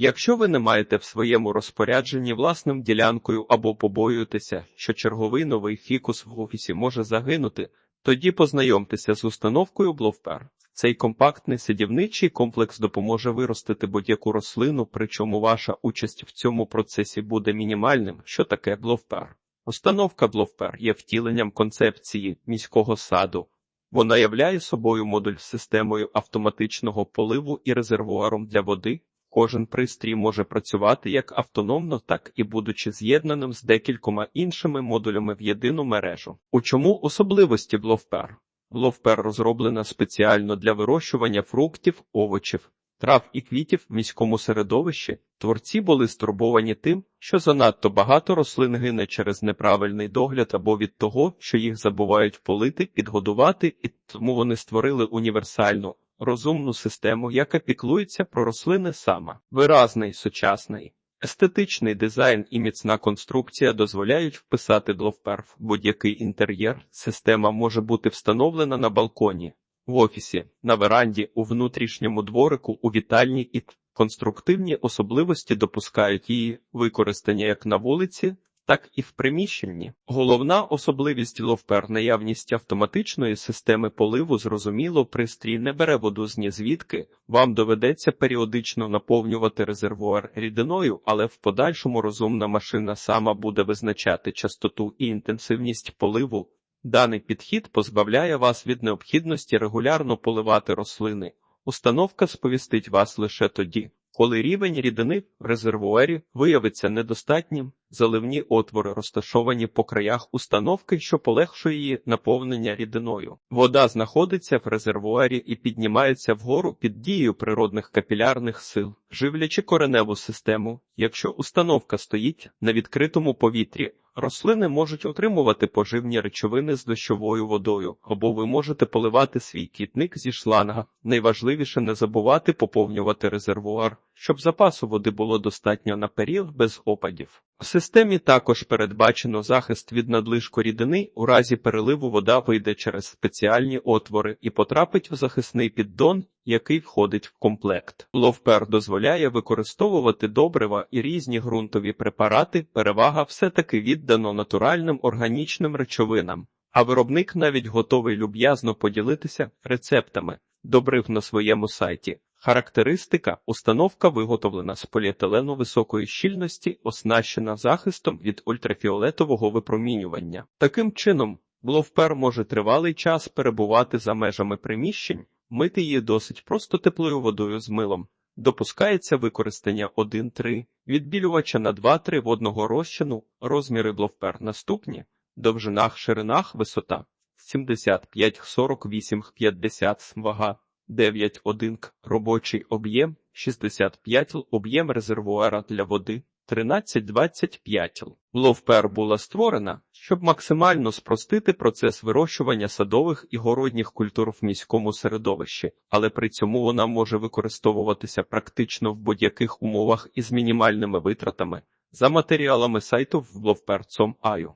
Якщо ви не маєте в своєму розпорядженні власним ділянкою або побоюєтеся, що черговий новий фікус в офісі може загинути, тоді познайомтеся з установкою Бловпер. Цей компактний сидівничий комплекс допоможе виростити будь-яку рослину, причому ваша участь в цьому процесі буде мінімальним. Що таке Бловпер? Установка Бловпер є втіленням концепції міського саду. Вона являє собою модуль з системою автоматичного поливу і резервуаром для води. Кожен пристрій може працювати як автономно, так і будучи з'єднаним з декількома іншими модулями в єдину мережу. У чому особливості Бловпер? Бловпер розроблена спеціально для вирощування фруктів, овочів, трав і квітів в міському середовищі. Творці були стурбовані тим, що занадто багато рослин гине через неправильний догляд або від того, що їх забувають полити, підгодувати, і тому вони створили універсальну розумну систему, яка піклується про рослини сама. Виразний, сучасний, естетичний дизайн і міцна конструкція дозволяють вписати Бловпер в будь-який інтер'єр. Система може бути встановлена на балконі, в офісі, на веранді, у внутрішньому дворику, у вітальні і конструктивні особливості допускають її використання як на вулиці, так і в приміщенні. Головна особливість Ловпер – наявність автоматичної системи поливу зрозуміло, пристрій не бере воду з нізвідки, вам доведеться періодично наповнювати резервуар рідиною, але в подальшому розумна машина сама буде визначати частоту і інтенсивність поливу. Даний підхід позбавляє вас від необхідності регулярно поливати рослини. Установка сповістить вас лише тоді, коли рівень рідини в резервуарі виявиться недостатнім, заливні отвори розташовані по краях установки, що полегшує її наповнення рідиною. Вода знаходиться в резервуарі і піднімається вгору під дією природних капілярних сил, живлячи кореневу систему. Якщо установка стоїть на відкритому повітрі, рослини можуть отримувати поживні речовини з дощовою водою, або ви можете поливати свій квітник зі шланга. Найважливіше не забувати поповнювати резервуар, щоб запасу води було достатньо на період без опадів. В системі також передбачено захист від надлишку рідини, у разі переливу вода вийде через спеціальні отвори і потрапить в захисний піддон, який входить в комплект. Ловпер дозволяє використовувати добрива і різні ґрунтові препарати. Перевага все-таки віддано натуральним органічним речовинам, а виробник навіть готовий люб'язно поділитися рецептами добрив на своєму сайті. Характеристика установка виготовлена з поліетилену високої щільності, оснащена захистом від ультрафіолетового випромінювання. Таким чином, Бловпер може тривалий час перебувати за межами приміщень, мити її досить просто теплою водою з милом. Допускається використання 1-3, відбілювача на 2-3 водного розчину, розміри Бловпер наступні, довжинах, ширинах, висота 75, 48, 50 вага. 9,1 к робочий об'єм 65 л об'єм резервуара для води 13-25 л. Ловпер була створена, щоб максимально спростити процес вирощування садових і городніх культур в міському середовищі, але при цьому вона може використовуватися практично в будь-яких умовах із мінімальними витратами. За матеріалами сайту в Blowper.com.аю